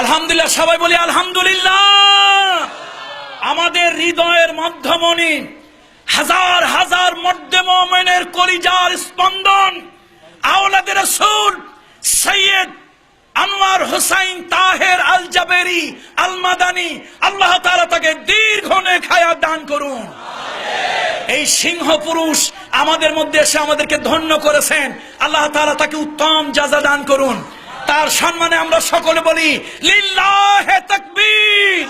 আলহামদুলিল্লাহ, সবাই বলি আলহামদুলিল্লাহ। আমাদের হৃদয়ের মধ্যমণি হাজার হাজার মধ্যে মোমেনের কলিজার স্পন্দন আওলাদের রসুল সৈয়দ আনোয়ার হোসাইন তাহের আল জাবেরি আল মাদানি আল্লাহ তাআলা তাকে দীর্ঘ নেখায়া দান করুন। এই সিংহ পুরুষ আমাদের মধ্যে এসে আমাদেরকে ধন্য করেছেন। আল্লাহ তাআলা তাকে উত্তম যাজা দান করুন। তার সম্মানে আমরা সকলে বলি, লিল্লাহে তাকবীর!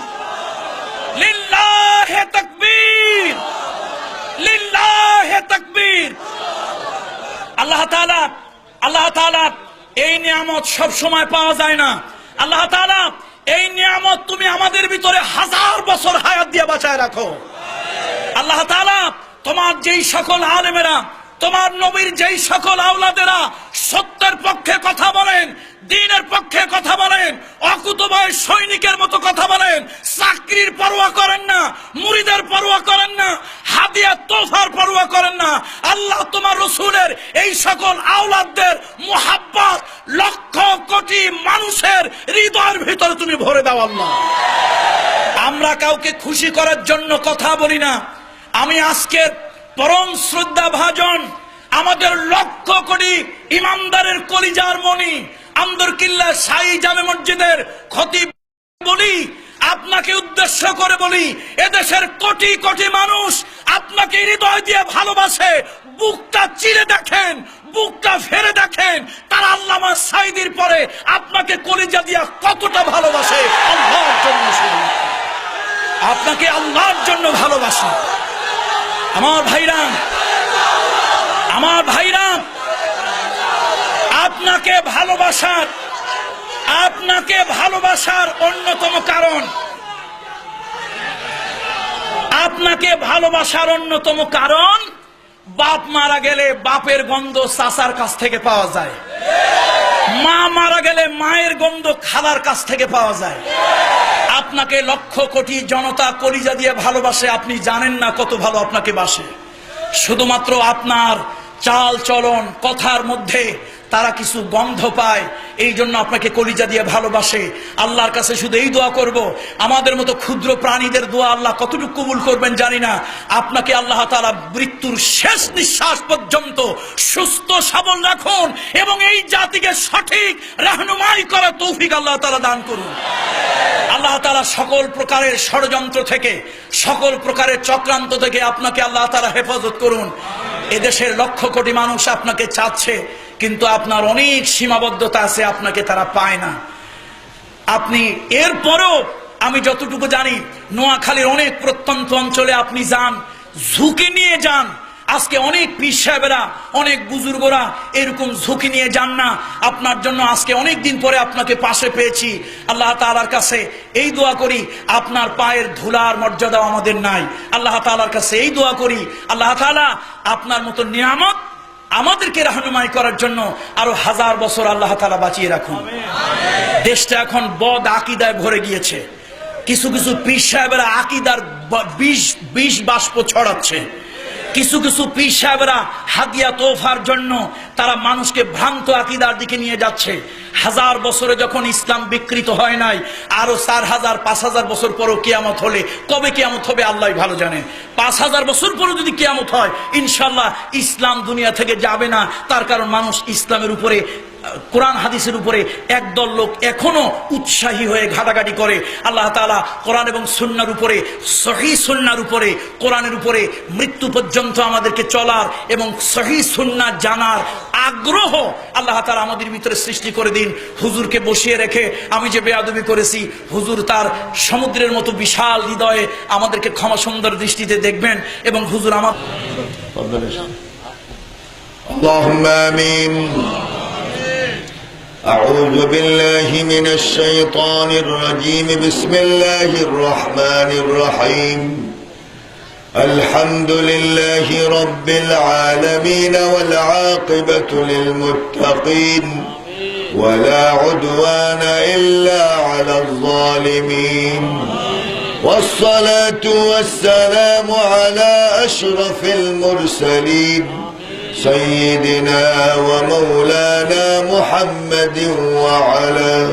লিল্লাহে তাকবীর! লিল্লাহে তাকবীর! আল্লাহ তাআলা আল্লাহ তাআলা, এই নিয়ামত সব সময় পাওয়া যায় না। আল্লাহ তাআলা, এই নিয়ামত তুমি আমাদের ভিতরে হাজার বছর হায়াত দিয়ে বাঁচায় রাখো। আল্লাহ তাআলা, তোমার যেই সকল আলেমেরা তোমার নবীর যেই সকল আওলাদেরা সত্যের পক্ষে কথা বলেন, দিনের পক্ষে কথা বলেন অকুতবয় সৈনিকের মতো কথা বলেন, চাকরির পরোয়া করেন না, মুড়িদের পরোয়া করেন না, হাদিয়া তোফার পরোয়া করেন না, আল্লাহ তোমার রসুলের এই সকল আওলাদদের মোহাব্বত লক্ষ কোটি মানুষের হৃদয়ের ভিতরে তুমি ভরে দাও আল্লাহ। আমরা কাউকে খুশি করার জন্য কথা বলি না। আমি আজকের পরম শ্রদ্ধা ভাজন আমাদের লক্ষ কোটি ইমামদারের কলিজার মনি আন্দরকিল্লা সাই জামে মসজিদের ক্ষতি বলি, আপনাকে উদ্দেশ্য করে বলি, এদেশের কোটি কোটি মানুষ আপনাকে হৃদয় দিয়ে ভালোবাসে, বুকটা চিরে দেখেন, বুকটা ফেরে দেখেন, তারা আল্লামা সাইদির পরে আপনাকে কলিজা দিয়া কতটা ভালোবাসে, আল্লাহর জন্য আপনাকে আল্লাহর জন্য ভালোবাসে। আমার ভাইরাম আমার ভাইরাম আপনাকে ভালোবাসার আপনাকে ভালোবাসার অন্যতম কারণ, আপনাকে ভালোবাসার অন্যতম কারণ, বাপ মারা গেলে বাপের গন্ধ চাচার কাছ থেকে পাওয়া যায়। মা মারা গেলে মায়ের গন্ধ খালার কাছ থেকে পাওয়া যায়। আপনাকে লক্ষ কোটি জনতা কলিজা দিয়ে ভালোবাসে, আপনি জানেন না কত ভালো আপনাকে বাসে। শুধুমাত্র আপনার চাল চলন, কথার মধ্যে তারা কিছু গন্ধ পায়, এই জন্য আপনাকে কলিজা দিয়ে ভালোবাসে। আল্লাহর কাছে শুধু এই দোয়া করব, আমাদের মতো ক্ষুদ্র প্রাণীদের দোয়া আল্লাহ কতটুকু কবুল করবেন জানি না। আপনাকে আল্লাহ তাআলা মৃত্যুর শেষ নিঃশ্বাস পর্যন্ত সুস্থ, সবল রাখুন এবং এই জাতিকে সঠিক রাহনুমাই করা তৌফিক আল্লাহ তাআলা দান করুন। আল্লাহ তাআলা সকল প্রকারের ষড়যন্ত্র থেকে, সকল প্রকারের চক্রান্ত থেকে আপনাকে আল্লাহ তাআলা হেফাজত করুন। এদেশের লক্ষ কোটি মানুষ আপনাকে চাচ্ছে কিন্তু আপনার অনেক সীমাবদ্ধতা আছে, আপনাকে তারা পায় না। আপনি এরপরেও আমি যতটুকু জানি, নোয়াখালীর অনেক প্রত্যন্ত অঞ্চলে আপনি যান, ঝুঁকি নিয়ে যান। আজকে অনেক পীর সাহেবেরা, অনেক বুজুর্গরা এরকম ঝুঁকি নিয়ে যান না। আপনার জন্য আজকে অনেক দিন পরে আপনাকে পাশে পেয়েছি। আল্লাহ তাআলার কাছে এই দোয়া করি, আপনার পায়ের ধুলার মর্যাদাও আমাদের নাই। আল্লাহ তাআলার কাছে এই দোয়া করি, আল্লাহ তাআলা আপনার মতো নিয়ামত আমাদেরকে রাহনুমাই করার জন্য আরও হাজার বছর আল্লাহ তালা বাঁচিয়ে রাখুন। দেশটা এখন বদ আকিদায় ভরে গিয়েছে। কিছু কিছু পীর সাহেবেরা আকিদার বিষ বিষ বাষ্প ছড়াচ্ছে। কিছু কিছু পীর সাহেবরা হাদিয়া তোফার জন্য তারা মানুষকে ভ্রান্ত আকিদার দিকে নিয়ে যাচ্ছে। হাজার বছরে যখন ইসলাম বিকৃত হয় নাই, আরও চার হাজার, পাঁচ হাজার বছর পরও কেয়ামত হলে, কবে কেয়ামত হবে আল্লাহ ভালো জানেন। পাঁচ হাজার বছর পরও যদি কেয়ামত হয় ইনশাল্লাহ ইসলাম দুনিয়া থেকে যাবে না। তার কারণ মানুষ ইসলামের উপরে, কোরআন হাদিসের উপরে একদল লোক এখনও উৎসাহী হয়ে ঘাটাঘাটি করে। আল্লাহ তাআলা কোরআন এবং সুন্নার উপরে, সহি সুন্নার উপরে, কোরআনের উপরে মৃত্যু পর্যন্ত আমাদেরকে চলার এবং সহি সুন্না জানার আগ্রহ আল্লাহ তাআলা আমাদের ভিতরে সৃষ্টি করে দিন হুজুরকে বসিয়ে রেখে আমি যে বেয়াদবি করেছি হুজুর তার সমুদ্রের মতো বিশাল হৃদয়ে আমাদেরকে ক্ষমা সুন্দর দৃষ্টিতে দেখবেন এবং হুজুর আমার اللهم امين اعوذ بالله من الشيطان الرجيم بسم الله الرحمن الرحيم الحمد لله رب العالمين والعاقبه للمتقين ولا عدوان إلا على الظالمين. والصلاة والسلام على أشرف المرسلين. سيدنا ومولانا محمد وعلى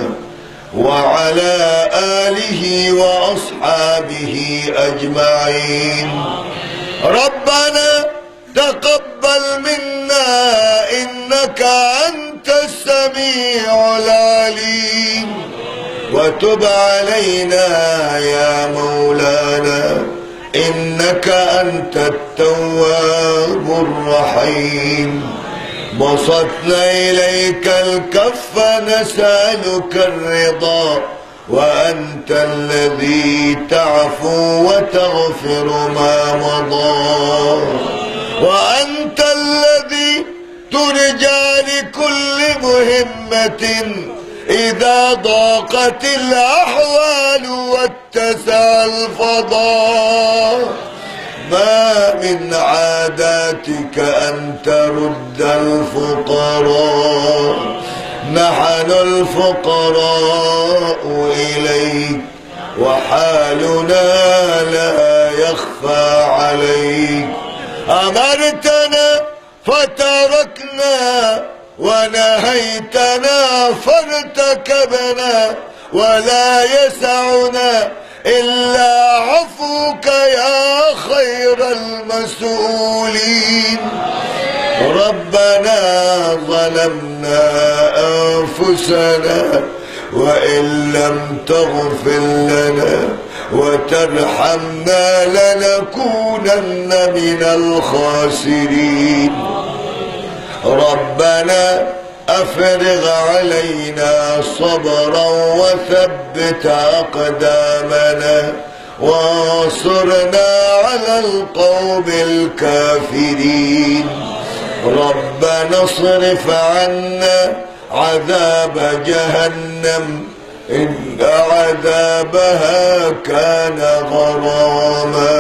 وعلى آله وأصحابه أجمعين. ربنا تقبل منا إنك أنت السميع العليم. وتب علينا يا مولانا إنك أنت التواب الرحيم. بسطنا إليك الكف نسألك الرضا وأنت الذي تعفو وتغفر ما مضى. وأنت الذي ترجى لكل مهمة إذا ضاقت الأحوال واتسع الفضاء. ما من عاداتك أن ترد الفقراء. نحن الفقراء إليك وحالنا لا يخفى عليك. أمرتنا فتركنا ونهيتنا فارتكبنا ولا يسعنا إلا عفوك يا خير المسؤولين. ربنا ظلمنا أنفسنا وإن لم تغفر لنا وترحمنا لنكونن من الخاسرين. ربنا أفرغ علينا صبرا وثبت أقدامنا وانصرنا على القوم الكافرين. ربنا اصرف عنا عذاب جهنم. إن عذابها كان غراما.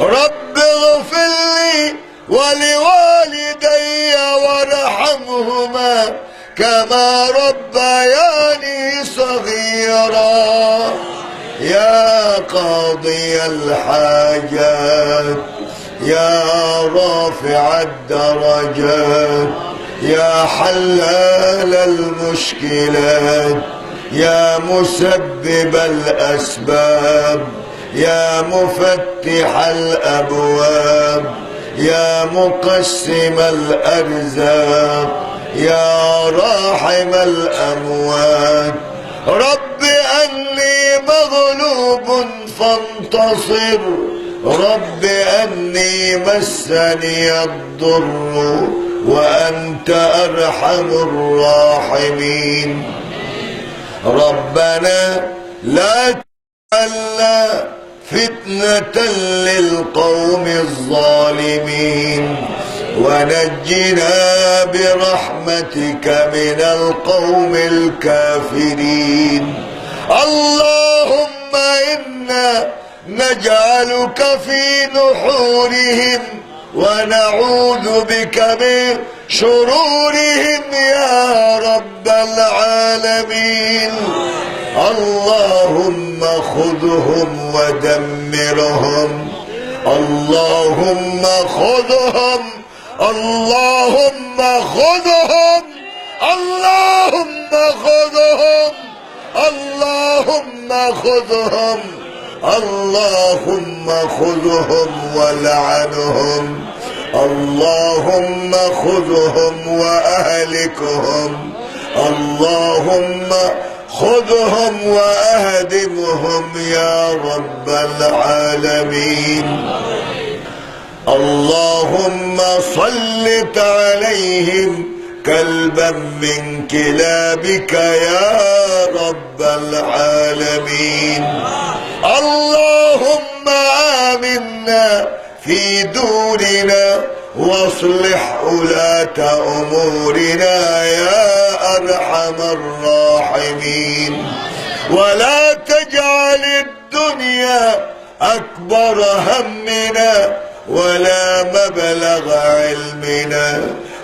رب اغفر لي ولوالدي وارحمهما كما ربياني صغيرا. يا قاضي الحاجات يا رافع الدرجات يا حلال المشكلات يا مسبب الأسباب يا مفتح الأبواب يا مقسم الأرزاق يا راحم الأموات. رب أني مغلوب فانتصر رب أني مسني الضر وأنت أرحم الراحمين. ربنا لا تجعلنا فتنة للقوم الظالمين ونجنا برحمتك من القوم الكافرين. اللهم إنا نجعلك في نحورهم ونعوذ بك من شرورهم يا رب العالمين. اللهم خذهم ودمرهم. اللهم خذهم. اللهم خذهم. اللهم خذهم. اللهم خذهم. اللهم خذهم ولعنهم. اللهم خذهم وأهلكهم. اللهم خذهم وأهدمهم يا رب العالمين. اللهم صلت عليهم كلبا من كلابك يا رب العالمين. اللهم آمنا في دورنا واصلح ولاة أمورنا يا أرحم الراحمين. ولا تجعل الدنيا أكبر همنا ولا مبلغ علمنا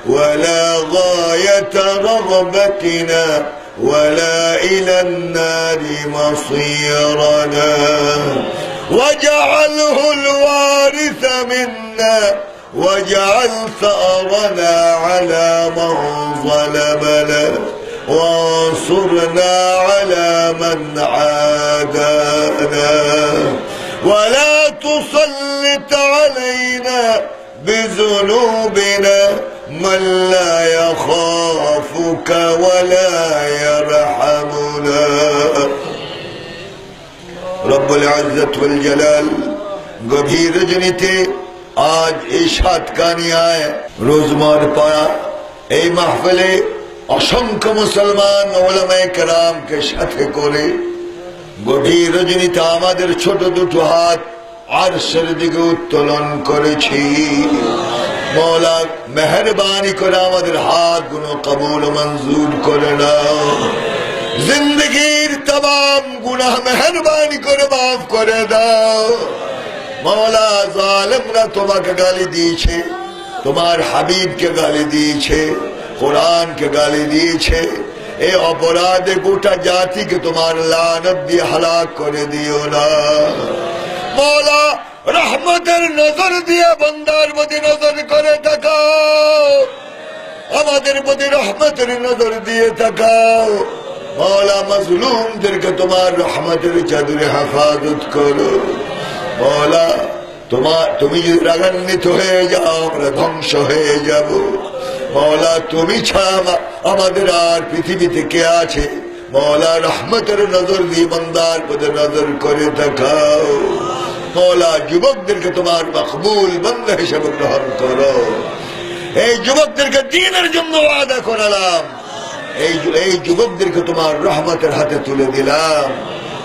ولا غاية رغبتنا ولا إلى النار مصيرنا. واجعله منا واجعل ثأرنا على من ظلمنا وانصرنا على من عادانا ولا تسلط علينا بذنوبنا من لا يخافك ولا يرحمنا রব্বুল ইজ্জত ওয়াল জালাল গভীর রজনীতে আজ এই সাত কানিয়ায় রোজমার পাড়া, এই মাহফিলে অসংখ্য মুসলমান ওলামায় কেরামকে সাথে করে গভীর রজনীতে আমাদের ছোট দুটো হাত আর সের দিকে উত্তোলন করেছি। মৌলা মেহরবানি করে আমাদের হাতগুলো কবুল মঞ্জুর করে নাও। জিন্দগির তাম গুণা মেহরবানি করে মাফ করে দাও। মৌলা জালেমরা তোমাকে গালি দিয়েছে, তোমার হাবিবকে গালি দিয়েছে, কোরআনকে গালি দিয়েছে এই অপরাধে গোটা জাতিকে তোমার দিয়ে হালাক করে দিও না। মৌলা রহমতের নজর দিয়ে বন্দার প্রতি নজর করে তাকাও, আমাদের প্রতি রহমতের নজর দিয়ে তাকাও। মৌলা মজলুমদেরকে তোমার রহমতের চাদুরে হেফাজত করো। মৌলা তোমার তুমি যদি রাগান্বিত হয়ে যাও, আমরা ধ্বংস হয়ে যাব। মৌলা তুমি ছাড়া আমাদের আর পৃথিবীতে কে আছে? মৌলা রহমতের নজর দিয়ে বন্দার পদে নজর করে দেখাও। মৌলা যুবকদেরকে তোমার মকবুল বন্ধ হিসেবে গ্রহণ করো। এই যুবকদেরকে দিনের জন্য ওয়াদা করালাম। এই যুবকদেরকে তোমার রহমতের হাতে তুলে দিলাম।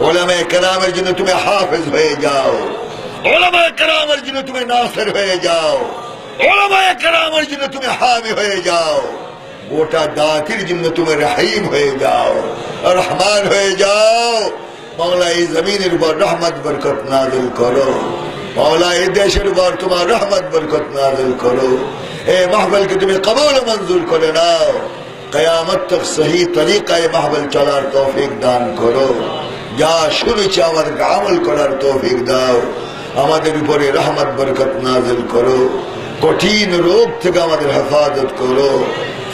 علماء کرام جنہوں تمہیں حافظ ہوئے جاؤ علماء کرام جنہوں تمہیں ناصر ہوئے جاؤ علماء کرام جنہوں تمہیں حامی ہوئے جاؤ گوٹا داکر جنہوں تمہیں رحیم ہوئے جاؤ رحمان ہوئے جاؤ مولا ای زمین پر رحمت برکت نازل کرو۔ مولا ای دیش پر تمہارا رحمت برکت نازل کرو۔ اے محفل کی تمہیں قبول منظور کرے نا قیامت تک صحیح طریقہ محفل چلار توفیق دان کرو۔ যা শুনেছি আমাদেরকে আমল করার তৌফিক দাও। আমাদের উপরে রহমত, বরকত নাজিল করো। কঠিন রোগ থেকে আমাদের হেফাজত করো।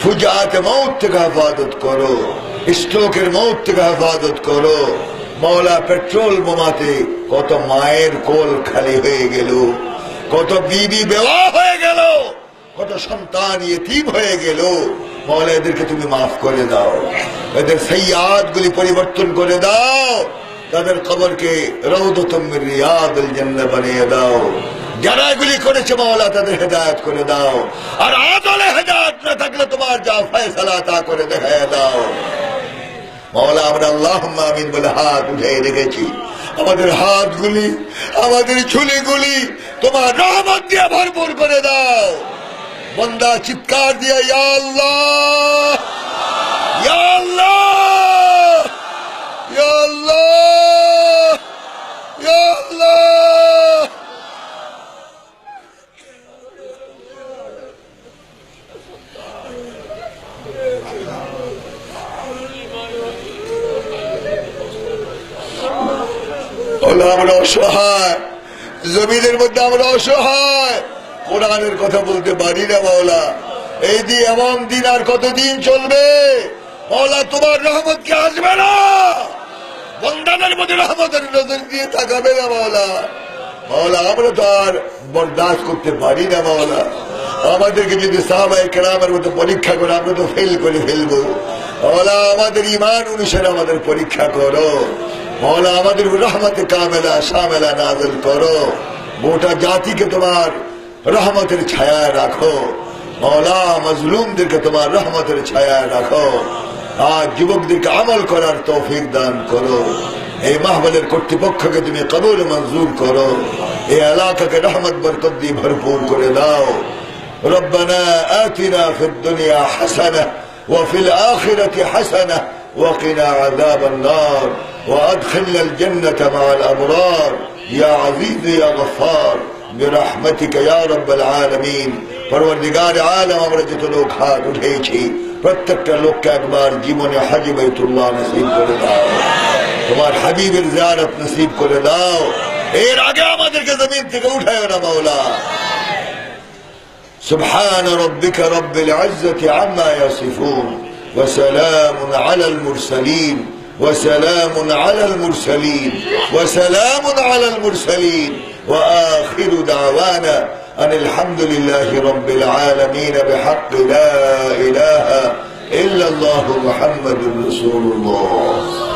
ফুজাত মৌত থেকে হেফাজত করো। স্ট্রোকের মৌত থেকে হেফাজত করো। মৌলা পেট্রোল বোমাতে কত মায়ের কোল খালি হয়ে গেল। কত বিবি বেওয়া হয়ে গেল। কত সন্তান ইয়েতিম হয়ে গেল। মৌলা এদেরকে তুমি মাফ করে দাও। এদের সৈয়াদ গুলি পরিবর্তন করে দাও। তাদের রিয়াদুল জান্নাহ বানিয়ে দাও। যারা এগুলি করেছে মাওলা, তাদের হেদায়ত করে দাও। আর আদলে হেদায়ত না থাকলে তোমার যা ফয়সালা তা করে দেখায় দাও। মাওলা, আমরা আল্লাহ আমিন বলে হাত উঠে রেখেছি। আমাদের হাতগুলি, আমাদের ঝুলিগুলি তোমার রহমত দিয়ে ভরপুর করে দাও। বন্দা চিৎকার দিয়ে ইয়া আল্লাহ ইয়া আল্লাহ ইয়া আল্লাহ ইয়া আল্লাহ বলে আমরা অসহায় জমিনের মধ্যে আমরা অসহায় কোরআনের কথা বলতে পারি না, মাওলা। এই দিয়ে এমন দিন আর কতদিন চলবে? মাওলা, তোমার রহমত কি আসবে না? বন্দানের মধ্যে রহমতের নজর দিয়ে তাকাবে না, মাওলা। মাওলা, আমরা তো আর বরদাস্ত করতে পারি না, মাওলা। আমাদেরকে যদি সাহাবাই কেরামের মতো পরীক্ষা করে, আমরা তো ফেল করে ফেলব। মাওলা, আমাদের ইমান অনুসারে আমাদের পরীক্ষা করো। মৌলা আমাদের রহমতে কামেলা শামেলা নাজল করো। গোটা জাতিকে তোমার রহমতের ছায়া রাখো মৌলা মজলুমদেরকে তোমার রহমতের ছায়া রাখো আর যুবকদেরকে আমল করার তৌফিক দান করো এই মাহবলের কর্তৃপক্ষকে তুমি কবুল মঞ্জুর করো এই এলাকাকে রহমত বরকত দিয়ে ভরপুর করে দাও ربنا آتنا في الدنيا حسنة وفي الآخرة حسنة وقنا عذاب النار وأدخلنا الجنة مع الأبرار يا عزيز يا غفار برحمتك يا رب العالمين পরবর্তীকার আলম আমরা যত লোক হাত উঠেছি প্রত্যেকটা লোককে একবার জীবনে হাজি বাইতুল্লাহ নসিব করে দাও তোমার হাবিবের জিয়ারত নসিব করে দাও এর আগে আমাদেরকে জমিন থেকে উঠায় না মাওলা سبحان ربك رب العزة عما يصفون وسلام على المرسلين وسلام على المرسلين وسلام على المرسلين وآخر دعوانا أن الحمد لله رب العالمين بحق لا إله إلا الله محمد رسول الله.